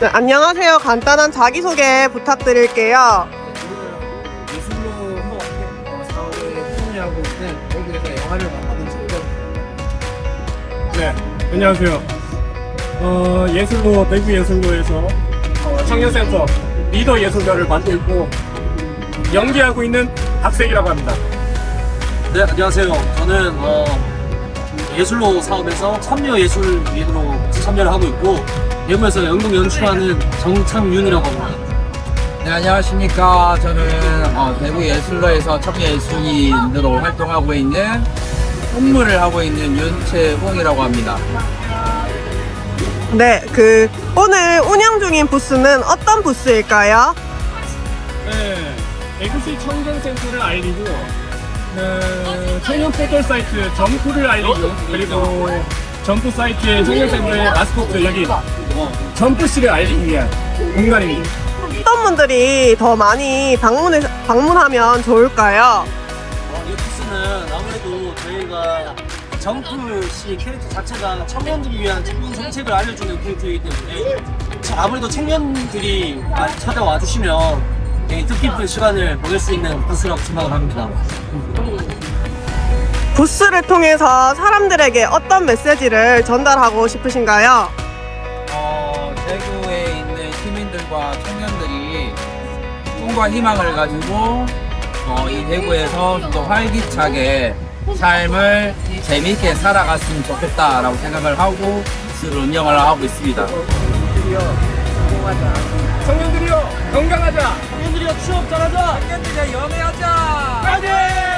네, 안녕하세요. 간단한 자기소개 부탁드릴게요. 예술로 어, 사업에 참여하고 있는 대구에서 영화를 만드는 청년 네, 안녕하세요. 어, 예술로, 대구 예술로에서 어, 청년센터 리더 예술가를 맡고 연기하고 있는 박색이라고 합니다. 네, 안녕하세요. 저는 어, 예술로 사업에서 참여 예술인으로 참여를 하고 있고 대구에서 연극 연출하는 정창윤이라고 합니다. 네 안녕하십니까 저는 어, 대구 예술로에서 청년예술인으로 활동하고 있는 홍무를 하고 있는 윤채홍이라고 합니다 네, 그 오늘 운영 중인 부스는 어떤 부스일까요? 네, 대구시 청년센터를 알리고 어, 청년 포털 사이트 점프를 알리고 그리고 점프 사이트의 청년센터의 마스코트 여기 점프씨를 알리기 위한 공간입니다. 어떤 분들이 더 많이 방문해, 방문하면 좋을까요? 어, 이 부스는 아무래도 저희가 정프 씨 캐릭터 자체가 청년들을 위한 기본 정책을 알려주는 캐릭터이기 때문에 아무래도 청년들이 많이 찾아와 주시면 뜻깊은 시간을 보낼 수 있는 부스라고 생각을 합니다. 부스를 통해서 사람들에게 어떤 메시지를 전달하고 싶으신가요? 어, 대구에 있는 시민들과 청년들이 꿈과 희망을 가지고 어, 이 대구에서 좀 더 활기차게 삶을 재미있게 살아갔으면 좋겠다라고 생각을 하고 부스를 운영을 하고 있습니다 공하자. 청년들이여 건강하자. 청년들이여 취업 잘하자. 청년들이여 연애하자. 파이팅!